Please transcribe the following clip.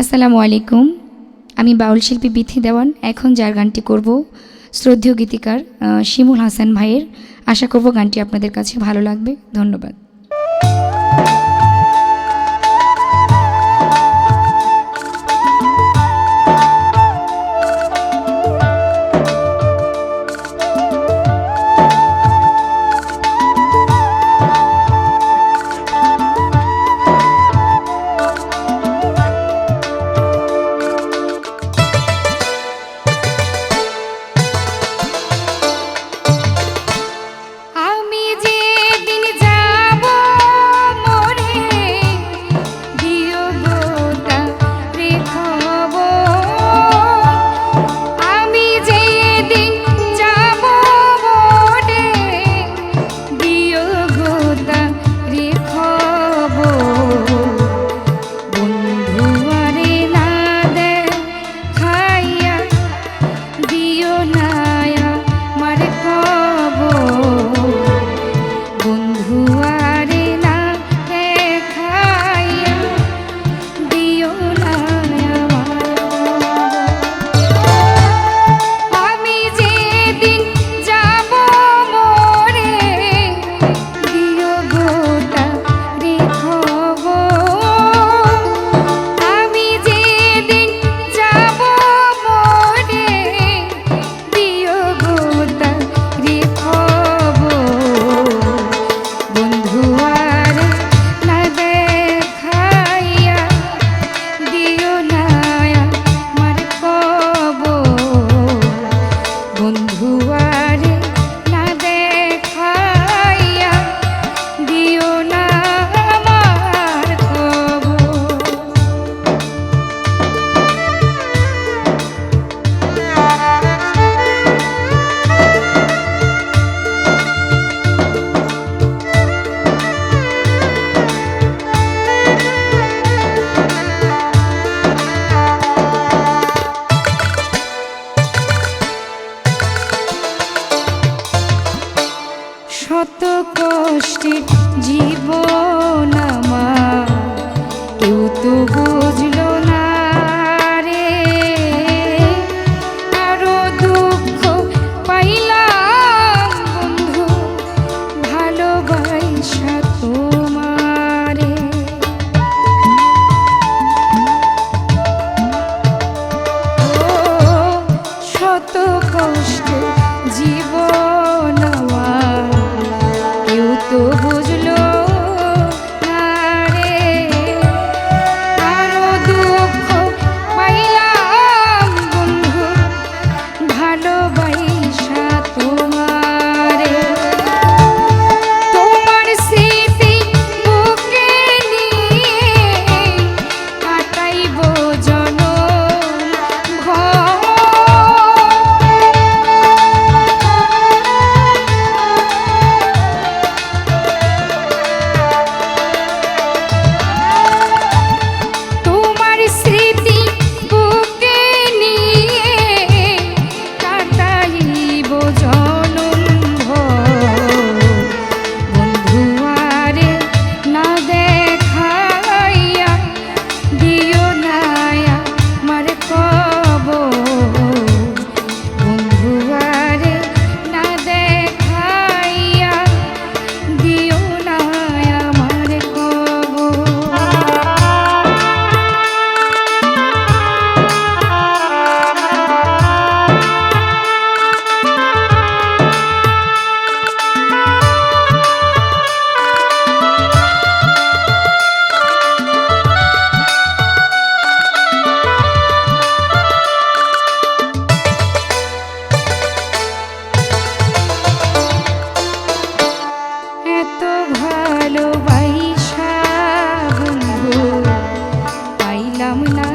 আসসালামু আলাইকুম। আমি বাউল শিল্পী বিথি দেওয়ান। এখন যার গানটি করব, শ্রদ্ধেয় গীতিকার শিমুল হাসান ভাইয়ের। আশা করব গানটি আপনাদের কাছে ভালো লাগবে। ধন্যবাদ। তবু বুঝল ভালোবাইশা বন্ধু পাইলাম না